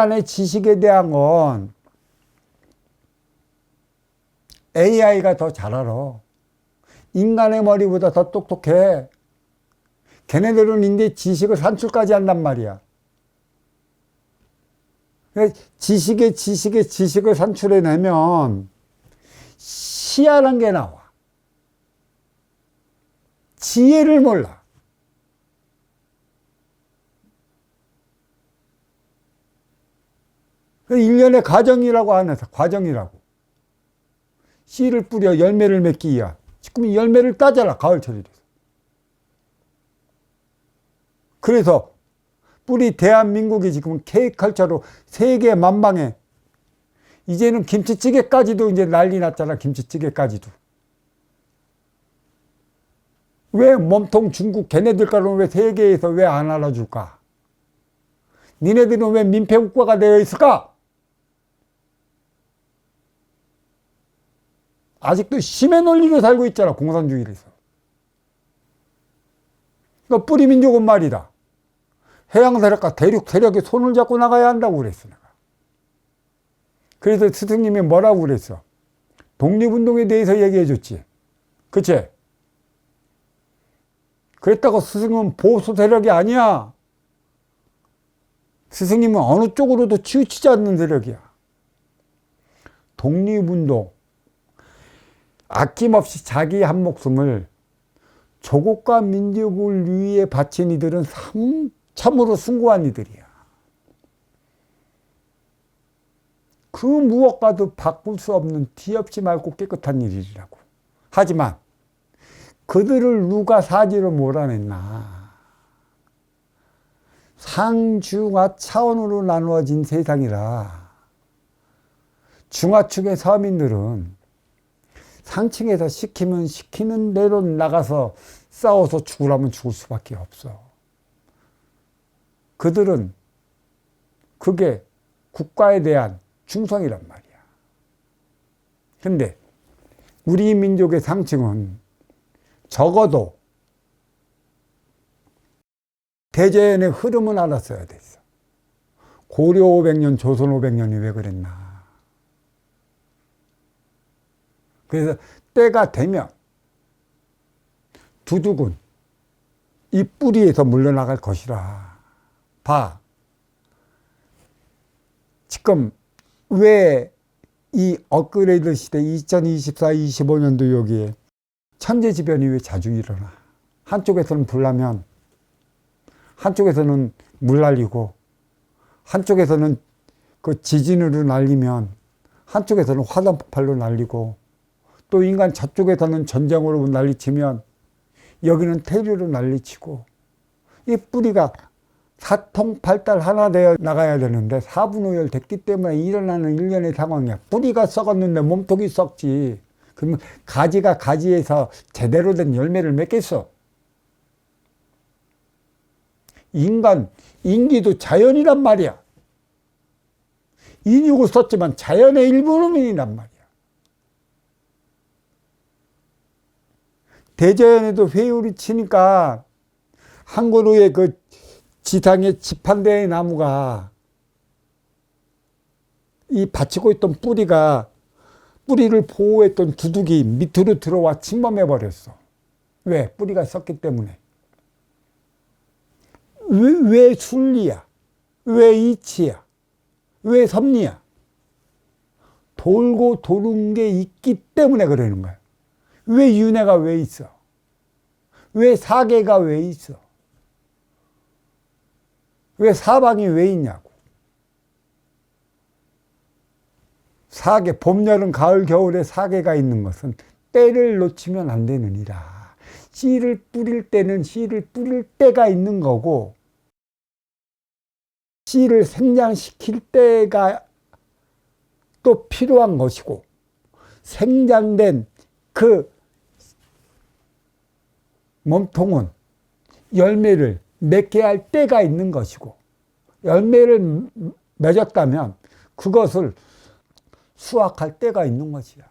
일 안에 지식에 대한 건 AI가 더 잘 알아. 인간의 머리보다 더 똑똑해. 걔네들은 이제 지식을 산출까지 한단 말이야. 그러니까 지식의 지식의 지식을 산출해내면 시야란 게 나와. 지혜를 몰라. 일련의 과정이라고 하는 과정이라고. 씨를 뿌려 열매를 맺기 위한. 지금 열매를 따져라 가을철이라서. 그래서 뿌리 대한민국이 지금 K컬처로 세계 만방에 이제는 김치찌개까지도 이제 난리 났잖아 김치찌개까지도. 왜 몸통 중국 걔네들 거는 왜 세계에서 왜 안 알아줄까? 니네들은 왜 민폐국가가 되어 있을까? 아직도 심해 논리로 살고 있잖아 공산주의에서. 그러니까 뿌리 민족은 말이다. 해양 세력과 대륙 세력이 손을 잡고 나가야 한다고 그랬어 내가. 그래서 스승님이 뭐라고 그랬어? 독립운동에 대해서 얘기해 줬지. 그치? 그랬다고 스승은 보수 세력이 아니야. 스승님은 어느 쪽으로도 치우치지 않는 세력이야. 독립운동. 아낌없이 자기 한 목숨을 조국과 민족을 위해 바친 이들은 참, 참으로 숭고한 이들이야. 그 무엇과도 바꿀 수 없는 뒤없이 맑고 깨끗한 일이라고. 하지만 그들을 누가 사지로 몰아냈나. 상중하 차원으로 나누어진 세상이라 중하층의 서민들은 상층에서 시키면 시키는 대로 나가서 싸워서 죽으라면 죽을 수밖에 없어. 그들은 그게 국가에 대한 충성이란 말이야. 근데 우리 민족의 상층은 적어도 대제연의 흐름은 알았어야 됐어. 고려 500년, 조선 500년이 왜 그랬나. 그래서 때가 되면 두둑은 이 뿌리에서 물러나갈 것이라. 봐. 지금 왜 이 업그레이드 시대 2024, 25년도 여기에 천재지변이 왜 자주 일어나? 한쪽에서는 불나면 한쪽에서는 물 날리고 한쪽에서는 그 지진으로 날리면 한쪽에서는 화산 폭발로 날리고 또 인간 저쪽에서는 전쟁으로 난리치면 여기는 태류로 난리치고 이 뿌리가 사통팔달 하나 되어 나가야 되는데 사분오열 됐기 때문에 일어나는 일련의 상황이야. 뿌리가 썩었는데 몸통이 썩지. 그러면 가지가 가지에서 제대로 된 열매를 맺겠어. 인간 인기도 자연이란 말이야. 인육을 썼지만 자연의 일부분이란 말이야. 대자연에도 회오리 치니까 한 그루의 그 지상의 지판대의 나무가 이 받치고 있던 뿌리가 뿌리를 보호했던 두둑이 밑으로 들어와 침범해 버렸어. 왜? 뿌리가 썩기 때문에. 왜, 왜 순리야? 왜 이치야? 왜 섭리야? 돌고 도는 게 있기 때문에 그러는 거야. 왜 윤회가 왜 있어? 왜 사계가 왜 있어? 왜 사방이 왜 있냐고. 사계, 봄, 여름, 가을, 겨울에 사계가 있는 것은 때를 놓치면 안 되느니라. 씨를 뿌릴 때는 씨를 뿌릴 때가 있는 거고, 씨를 생장시킬 때가 또 필요한 것이고, 생장된 그 몸통은 열매를 맺게 할 때가 있는 것이고 열매를 맺었다면 그것을 수확할 때가 있는 것이야.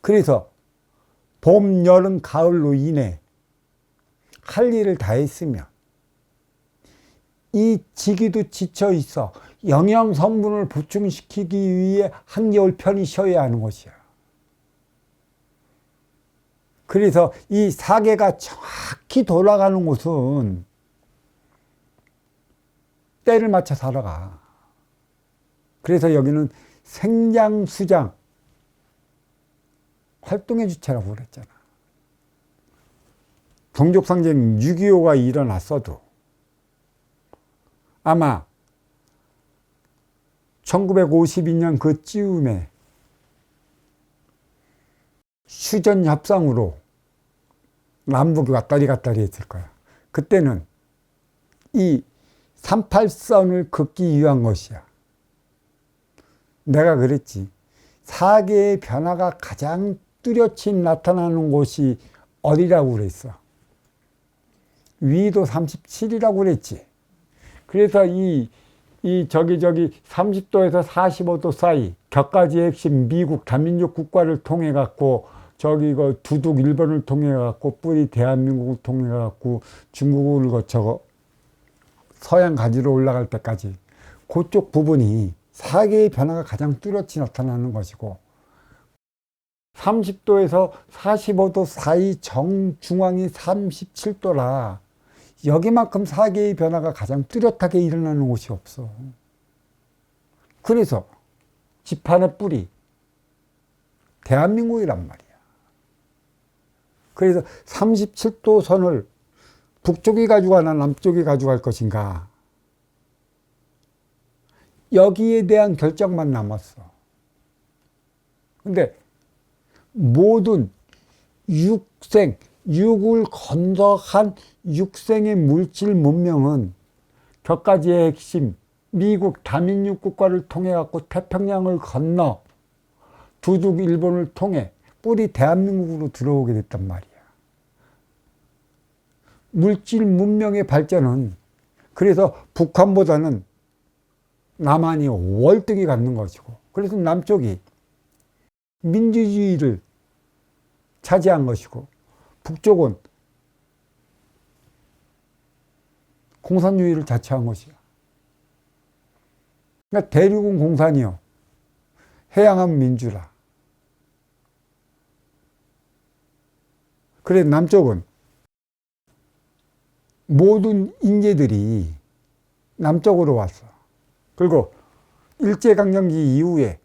그래서 봄, 여름, 가을로 인해 할 일을 다 했으면 이 지기도 지쳐 있어. 영양 성분을 보충시키기 위해 한겨울 편히 쉬어야 하는 것이야. 그래서 이 사계가 정확히 돌아가는 곳은 때를 맞춰 살아가. 그래서 여기는 생장수장 활동의 주체라고 그랬잖아. 동족상쟁 6.25가 일어났어도 아마 1952년 그 찌움에 휴전 협상으로 남북이 왔다리 갔다리 했을 거야. 그때는 이 38선을 긋기 위한 것이야. 내가 그랬지. 사계의 변화가 가장 뚜렷이 나타나는 곳이 어디라고 그랬어? 위도 37이라고 그랬지. 그래서 이, 이 저기 저기 30도에서 45도 사이 격가지 핵심 미국 다민족 국가를 통해 갖고 저기 그 두둑 일본을 통해 갖고 뿌리 대한민국을 통해 갖고 중국을 거쳐 서양 가지로 올라갈 때까지 그쪽 부분이 사계의 변화가 가장 뚜렷이 나타나는 것이고 30도에서 45도 사이 정중앙이 37도라 여기만큼 사계의 변화가 가장 뚜렷하게 일어나는 곳이 없어. 그래서 지판의 뿌리 대한민국이란 말이야. 그래서 37도 선을 북쪽이 가져가나 남쪽이 가져갈 것인가. 여기에 대한 결정만 남았어. 근데 모든 육생, 육을 건덕한 육생의 물질 문명은 격가지의 핵심, 미국 다민육 국가를 통해 갖고 태평양을 건너 두둑 일본을 통해 뿌리 대한민국으로 들어오게 됐단 말이야. 물질 문명의 발전은 그래서 북한보다는 남한이 월등히 갖는 것이고 그래서 남쪽이 민주주의를 차지한 것이고 북쪽은 공산주의를 자처한 것이야. 그러니까 대륙은 공산이요. 해양은 민주라. 그래 남쪽은 모든 인재들이 남쪽으로 왔어. 그리고 일제강점기 이후에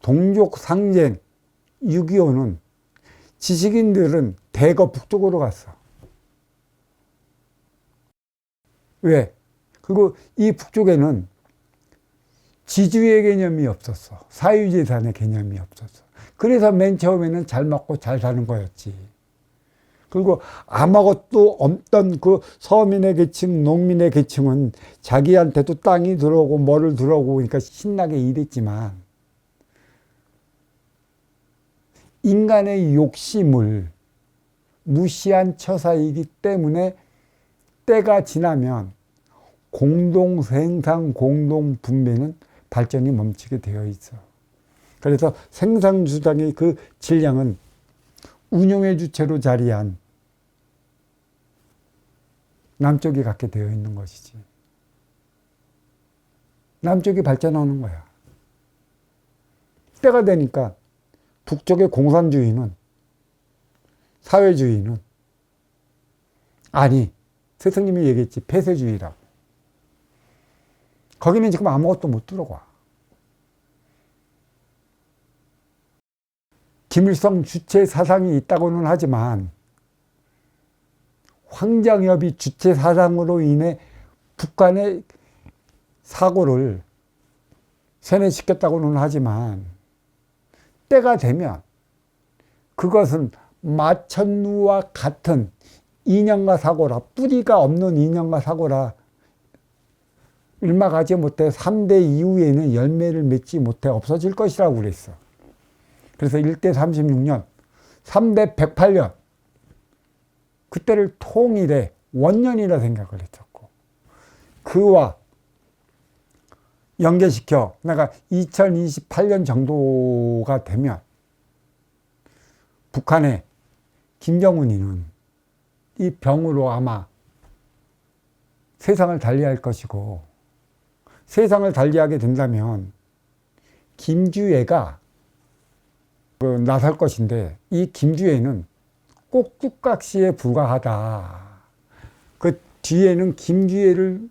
동족 상쟁 6.25는 지식인들은 대거 북쪽으로 갔어. 왜? 그리고 이 북쪽에는 지주의 개념이 없었어. 사유재산의 개념이 없었어. 그래서 맨 처음에는 잘 먹고 잘 사는 거였지. 그리고 아무것도 없던 그 서민의 계층, 농민의 계층은 자기한테도 땅이 들어오고 뭐를 들어오고 그러니까 신나게 일했지만 인간의 욕심을 무시한 처사이기 때문에 때가 지나면 공동 생산, 공동 분배는 발전이 멈추게 되어 있어. 그래서 생산 주장의 그 질량은 운용의 주체로 자리한 남쪽이 갖게 되어 있는 것이지. 남쪽이 발전하는 거야. 때가 되니까 북쪽의 공산주의는 사회주의는 아니 스승님이 얘기했지 폐쇄주의라고. 거기는 지금 아무것도 못 들어가. 김일성 주체 사상이 있다고는 하지만 황장엽이 주체 사상으로 인해 북한의 사고를 세뇌시켰다고는 하지만 때가 되면 그것은 마천루와 같은 인연과 사고라 뿌리가 없는 인연과 사고라 일막하지 못해 3대 이후에는 열매를 맺지 못해 없어질 것이라고 그랬어. 그래서 1대 36년, 3대 108년, 그때를 통일의 원년이라 생각을 했었고, 그와 연계시켜 내가 2028년 정도가 되면 북한의 김정은이는 이 병으로 아마 세상을 달리할 것이고 세상을 달리하게 된다면 김주애가 그 나설 것인데 이 김주애는 꼭두각시에 불과하다. 그 뒤에는 김주애를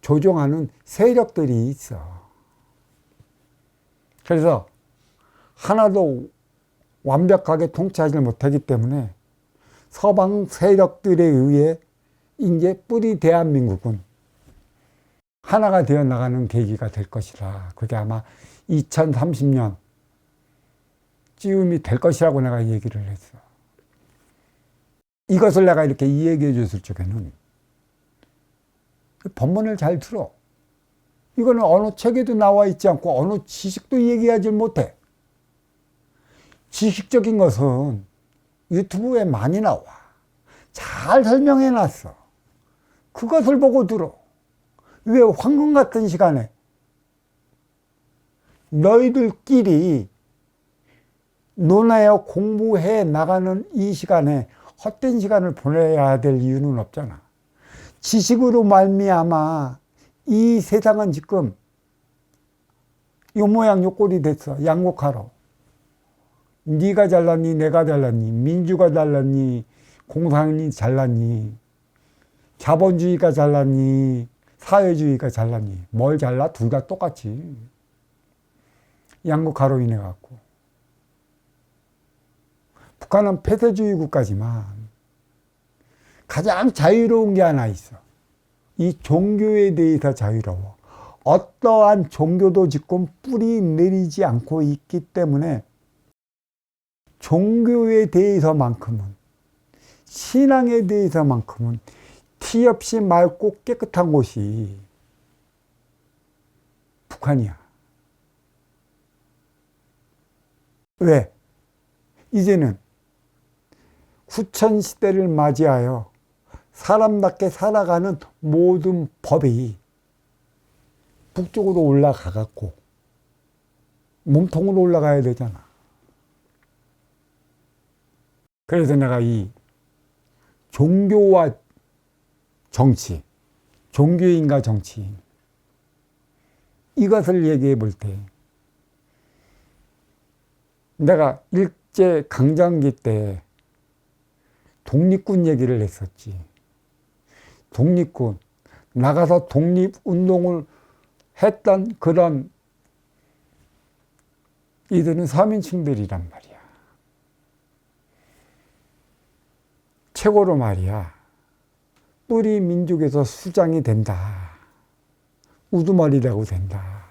조종하는 세력들이 있어. 그래서 하나도 완벽하게 통치하지 못하기 때문에 서방 세력들에 의해 이제 뿌리 대한민국은 하나가 되어 나가는 계기가 될 것이다. 그게 아마 2030년 찌움이 될 것이라고 내가 얘기를 했어. 이것을 내가 이렇게 이야기해 줬을 적에는 본문을 잘 들어. 이거는 어느 책에도 나와 있지 않고 어느 지식도 얘기하지 못해. 지식적인 것은 유튜브에 많이 나와. 잘 설명해 놨어. 그것을 보고 들어. 왜 황금 같은 시간에 너희들끼리 논하여 공부해 나가는 이 시간에 헛된 시간을 보내야 될 이유는 없잖아. 지식으로 말미암아 이 세상은 지금 요 모양 요 꼴이 됐어. 양곡하러. 네가 잘났니 내가 잘났니 민주가 잘났니 공산이 잘났니 자본주의가 잘났니 사회주의가 잘났니 뭘 잘나 둘다 똑같이 양극화로 인해 갖고 북한은 폐쇄주의 국가지만 가장 자유로운 게 하나 있어 이 종교에 대해서 자유로워 어떠한 종교도 지금 뿌리 내리지 않고 있기 때문에 종교에 대해서만큼은 신앙에 대해서만큼은 티 없이 맑고 깨끗한 곳이 북한이야. 왜? 이제는 후천 시대를 맞이하여 사람답게 살아가는 모든 법이 북쪽으로 올라가 갖고 몸통으로 올라가야 되잖아. 그래서 내가 이 종교와 정치, 종교인과 정치인 이것을 얘기해 볼 때 내가 일제 강점기 때 독립군 얘기를 했었지. 독립군 나가서 독립운동을 했던 그런 이들은 서민층들이란 말이야. 최고로 말이야. 뿌리 민족에서 수장이 된다. 우두머리라고 된다.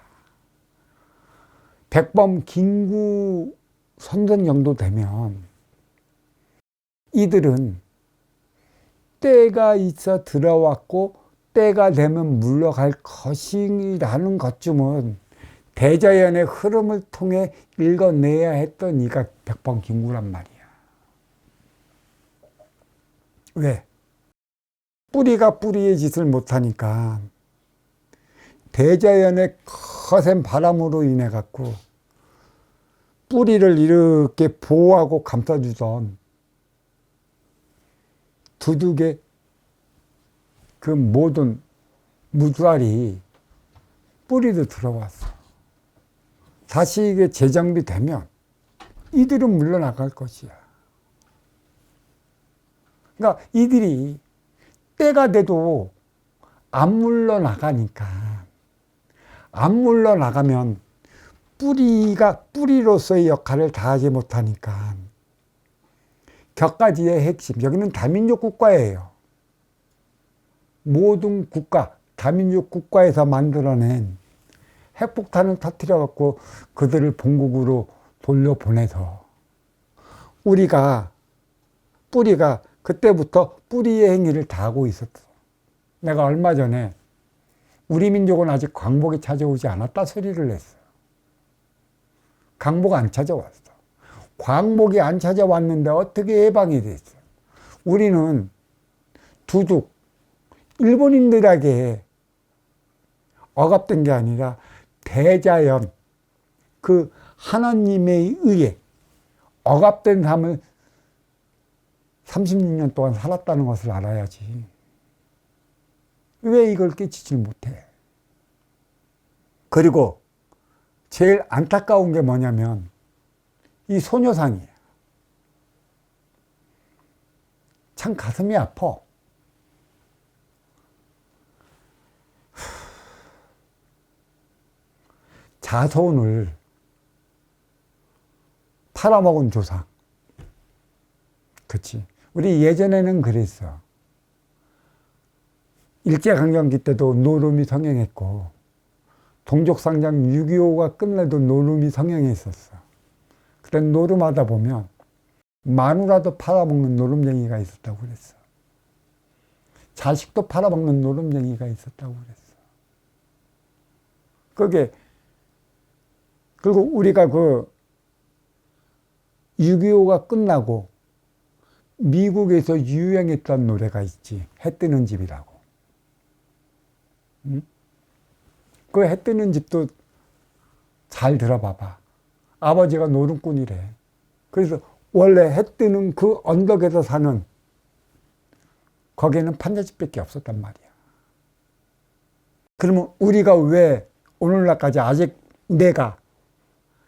백범 김구 선전 정도 되면 이들은 때가 있어 들어왔고 때가 되면 물러갈 것이라는 것쯤은 대자연의 흐름을 통해 읽어내야 했던 이가 백범 김구란 말이야. 왜? 뿌리가 뿌리의 짓을 못하니까 대자연의 거센 바람으로 인해 갖고 뿌리를 이렇게 보호하고 감싸주던 두둑의 그 모든 무주알이 뿌리도 들어왔어. 다시 이게 재정비되면 이들은 물러나갈 것이야. 그러니까 이들이 때가 돼도 안 물러나가니까 안 물러나가면 뿌리가 뿌리로서의 역할을 다하지 못하니까 격가지의 핵심 여기는 다민족 국가예요. 모든 국가 다민족 국가에서 만들어낸 핵폭탄을 터뜨려 갖고 그들을 본국으로 돌려보내서 우리가 뿌리가 그때부터 뿌리의 행위를 다 하고 있었어. 내가 얼마 전에 우리 민족은 아직 광복이 찾아오지 않았다 소리를 냈어. 광복 안 찾아왔어. 광복이 안 찾아왔는데 어떻게 해방이 됐어? 우리는 두둑, 일본인들에게 억압된 게 아니라 대자연, 그 하나님에 의해 억압된 삶을 36년 동안 살았다는 것을 알아야지. 왜 이걸 깨치질 못해? 그리고 제일 안타까운 게 뭐냐면 이 소녀상이에요. 참 가슴이 아파. 자손을 팔아먹은 조상. 그치. 우리 예전에는 그랬어. 일제강점기 때도 노름이 성행했고, 동족상장 6.25가 끝내도 노름이 성행했었어. 그때 노름하다 보면 마누라도 팔아먹는 노름쟁이가 있었다고 그랬어. 자식도 팔아먹는 노름쟁이가 있었다고 그랬어. 그게, 그리고 우리가 그 6.25가 끝나고 미국에서 유행했던 노래가 있지. 해 뜨는 집이라고. 응? 그해 뜨는 집도 잘 들어봐봐. 아버지가 노름꾼이래. 그래서 원래 해 뜨는 그 언덕에서 사는 거기에는 판자집밖에 없었단 말이야. 그러면 우리가 왜 오늘날까지 아직 내가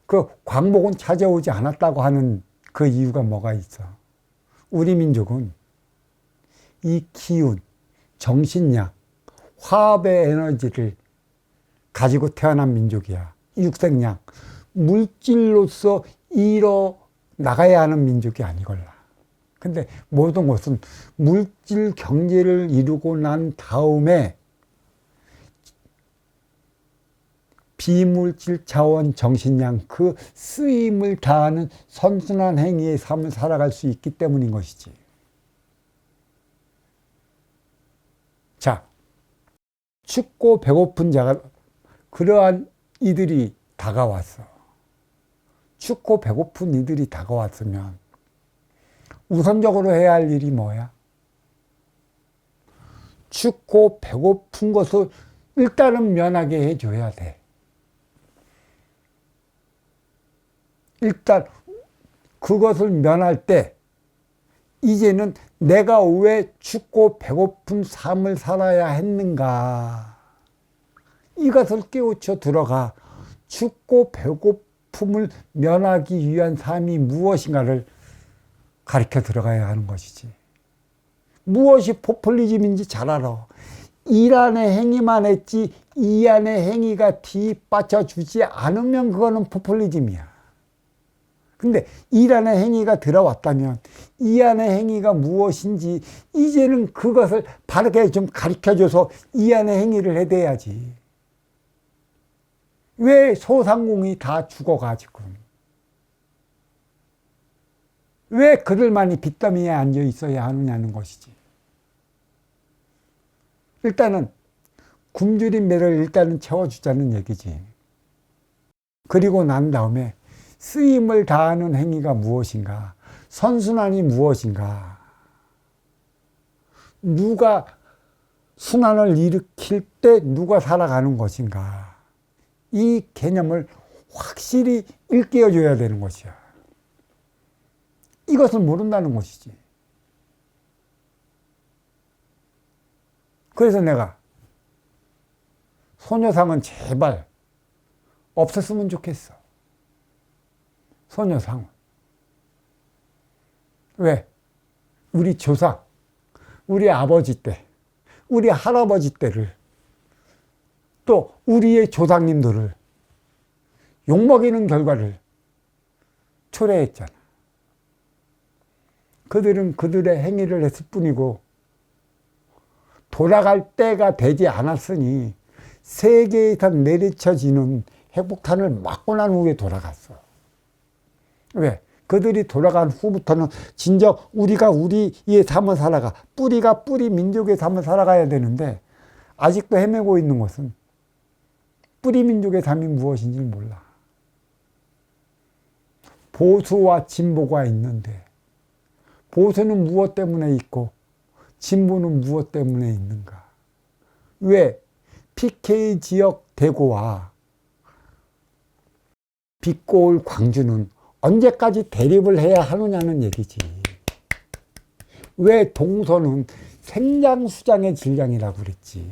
그 광복은 찾아오지 않았다고 하는 그 이유가 뭐가 있어? 우리 민족은 이 기운, 정신력, 화합의 에너지를 가지고 태어난 민족이야. 육생력, 물질로서 이뤄 나가야 하는 민족이 아니걸라. 근데 모든 것은 물질 경제를 이루고 난 다음에 비물질 자원 정신량 그 쓰임을 다하는 선순환 행위의 삶을 살아갈 수 있기 때문인 것이지. 자, 춥고 배고픈 자가 그러한 이들이 다가왔어. 춥고 배고픈 이들이 다가왔으면 우선적으로 해야 할 일이 뭐야? 춥고 배고픈 것을 일단은 면하게 해줘야 돼. 일단 그것을 면할 때 이제는 내가 왜 춥고 배고픈 삶을 살아야 했는가 이것을 깨우쳐 들어가 춥고 배고 픔을 면하기 위한 삶이 무엇인가를 가르쳐 들어가야 하는 것이지. 무엇이 포퓰리즘인지 잘 알아. 일 안의 행위만 했지 이 안의 행위가 뒷받쳐 주지 않으면 그거는 포퓰리즘이야. 근데 일 안의 행위가 들어왔다면 이 안의 행위가 무엇인지 이제는 그것을 바르게 좀 가르쳐줘서 이 안의 행위를 해대야지. 왜 소상공이 다 죽어가지고 왜 그들만이 빚더미에 앉아 있어야 하느냐는 것이지. 일단은 굶주린 배를 일단은 채워주자는 얘기지. 그리고 난 다음에 쓰임을 다하는 행위가 무엇인가? 선순환이 무엇인가? 누가 순환을 일으킬 때 누가 살아가는 것인가? 이 개념을 확실히 일깨워줘야 되는 것이야. 이것을 모른다는 것이지. 그래서 내가 소녀상은 제발 없었으면 좋겠어. 소녀상은. 왜? 우리 조상, 우리 아버지 때, 우리 할아버지 때를, 또 우리의 조상님들을 욕먹이는 결과를 초래했잖아. 그들은 그들의 행위를 했을 뿐이고, 돌아갈 때가 되지 않았으니, 세계에서 내리쳐지는 핵폭탄을 맞고 난 후에 돌아갔어. 왜? 그들이 돌아간 후부터는 진정 우리가 우리의 삶을 살아가 뿌리가 뿌리 민족의 삶을 살아가야 되는데 아직도 헤매고 있는 것은 뿌리 민족의 삶이 무엇인지 몰라. 보수와 진보가 있는데 보수는 무엇 때문에 있고 진보는 무엇 때문에 있는가? 왜 PK 지역 대구와 빛고울 광주는 언제까지 대립을 해야 하느냐는 얘기지. 왜 동서는 생장수장의 질량이라고 그랬지.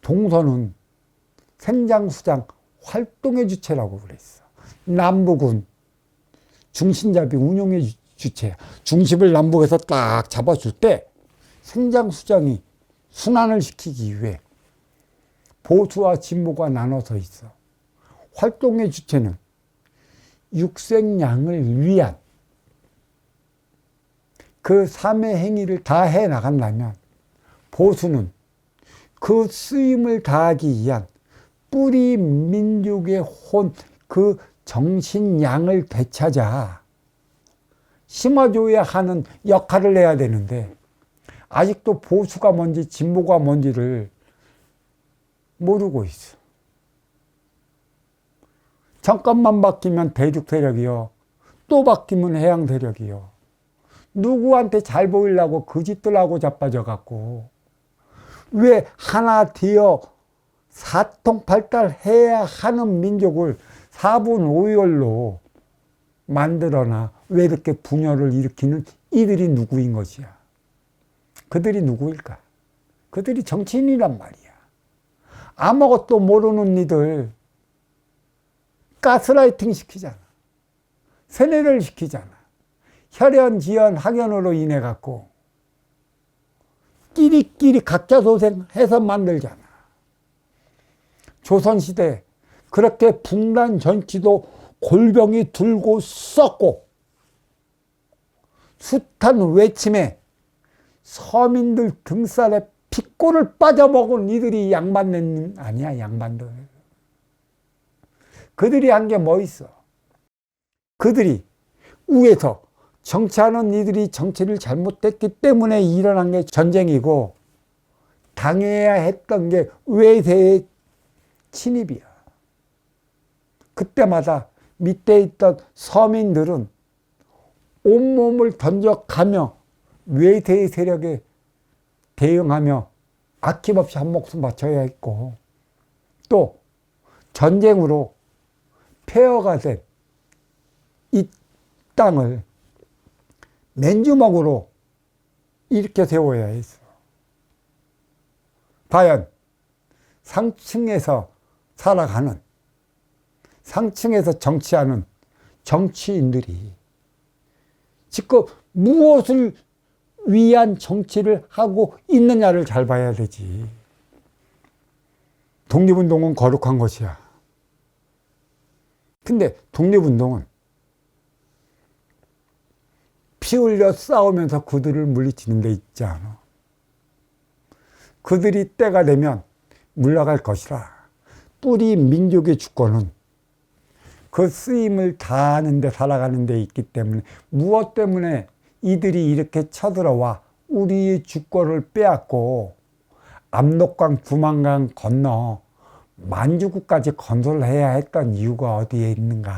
동서는 생장수장 활동의 주체라고 그랬어. 남북은 중심잡이 운용의 주- 주체야. 중심을 남북에서 딱 잡아줄 때 생장수장이 순환을 시키기 위해 보수와 진보가 나눠서 있어. 활동의 주체는 육생양을 위한 그 삶의 행위를 다 해 나간다면 보수는 그 쓰임을 다하기 위한 뿌리 민족의 혼, 그 정신양을 되찾아 심어줘야 하는 역할을 해야 되는데 아직도 보수가 뭔지 진보가 뭔지를 모르고 있어. 정권만 바뀌면 대륙 세력이요. 또 바뀌면 해양 세력이요. 누구한테 잘 보이려고 그 짓들하고 자빠져 갖고 왜 하나 되어 사통팔달해야 하는 민족을 사분오열로 만들어나 왜 이렇게 분열을 일으키는 이들이 누구인 것이야? 그들이 누구일까? 그들이 정치인이란 말이야. 아무것도 모르는 이들 가스라이팅 시키잖아. 세뇌를 시키잖아. 혈연, 지연, 학연으로 인해 갖고 끼리끼리 각자 소생해서 만들잖아. 조선시대 그렇게 북란 전치도 골병이 들고 썩고 숱한 외침에 서민들 등살에 피꼬를 빠져먹은 이들이 양반는 아니야 양반들. 그들이 한 게 뭐 있어? 그들이 위에서 정치하는 이들이 정치를 잘못했기 때문에 일어난 게 전쟁이고 당해야 했던 게 외세의 침입이야. 그때마다 밑에 있던 서민들은 온몸을 던져가며 외세의 세력에 대응하며 아낌없이 한 목숨 바쳐야 했고 또 전쟁으로 폐허가 된 이 땅을 맨주먹으로 일으켜 세워야 했어. 과연 상층에서 살아가는 상층에서 정치하는 정치인들이 지금 무엇을 위한 정치를 하고 있느냐를 잘 봐야 되지. 독립운동은 거룩한 것이야. 근데 독립운동은 피 흘려 싸우면서 그들을 물리치는 데 있지 않아. 그들이 때가 되면 물러갈 것이라. 뿌리 민족의 주권은 그 쓰임을 다하는 데 살아가는 데 있기 때문에 무엇 때문에 이들이 이렇게 쳐들어와 우리의 주권을 빼앗고 압록강 두만강 건너 만주국까지 건설해야 했던 이유가 어디에 있는가.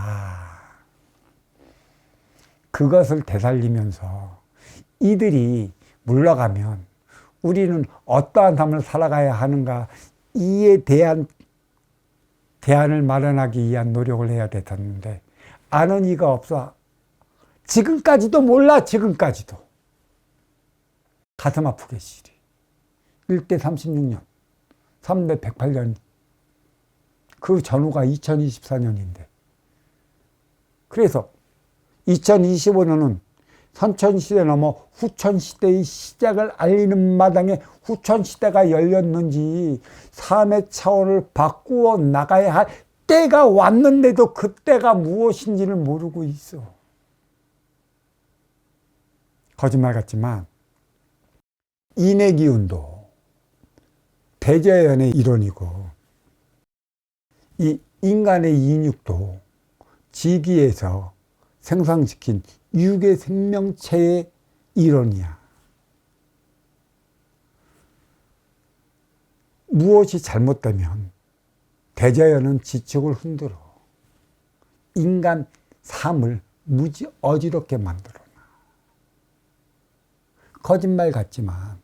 그것을 되살리면서 이들이 물러가면 우리는 어떠한 삶을 살아가야 하는가 이에 대한 대안을 마련하기 위한 노력을 해야 되었는데 아는 이가 없어. 지금까지도 몰라 지금까지도. 가슴 아프게 시리. 1대 36년, 3대 108년. 그 전후가 2024년인데. 그래서 2025년은 선천시대 넘어 후천시대의 시작을 알리는 마당에 후천시대가 열렸는지 삶의 차원을 바꾸어 나가야 할 때가 왔는데도 그 때가 무엇인지를 모르고 있어. 거짓말 같지만 인해기운도 대자연의 일원이고 이 인간의 인육도 지기에서 생성시킨 유괴 생명체의 일원이야. 무엇이 잘못되면 대자연은 지축을 흔들어 인간 삶을 무지 어지럽게 만들어. 거짓말 같지만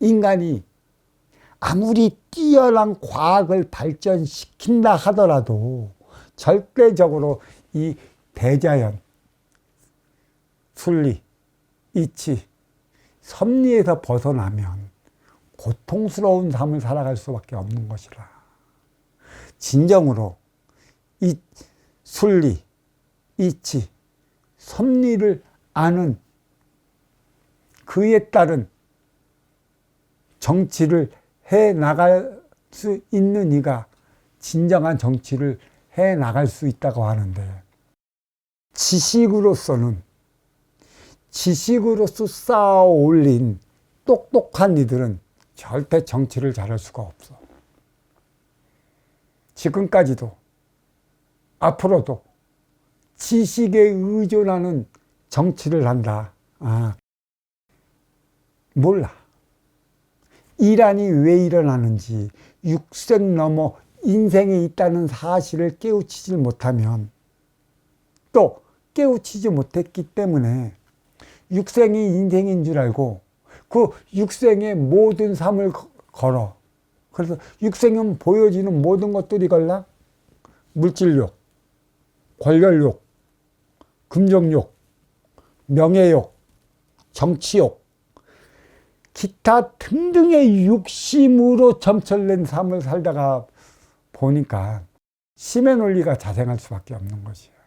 인간이 아무리 뛰어난 과학을 발전시킨다 하더라도 절대적으로 이 대자연, 순리, 이치, 섭리에서 벗어나면 고통스러운 삶을 살아갈 수밖에 없는 것이라. 진정으로 이 순리, 이치, 섭리를 아는 그에 따른 정치를 해 나갈 수 있는 이가 진정한 정치를 해 나갈 수 있다고 하는데 지식으로서는 지식으로서 쌓아 올린 똑똑한 이들은 절대 정치를 잘할 수가 없어. 지금까지도 앞으로도 지식에 의존하는 정치를 한다. 아, 몰라. 이란이 왜 일어나는지 육생 넘어 인생에 있다는 사실을 깨우치질 못하면 또 깨우치지 못했기 때문에 육생이 인생인 줄 알고 그 육생의 모든 삶을 거- 걸어. 그래서 육생은 보여지는 모든 것들이 걸라 물질욕, 권력욕, 금정욕, 명예욕, 정치욕, 기타 등등의 욕심으로 점철된 삶을 살다가 보니까 심의 논리가 자생할 수밖에 없는 것이에요.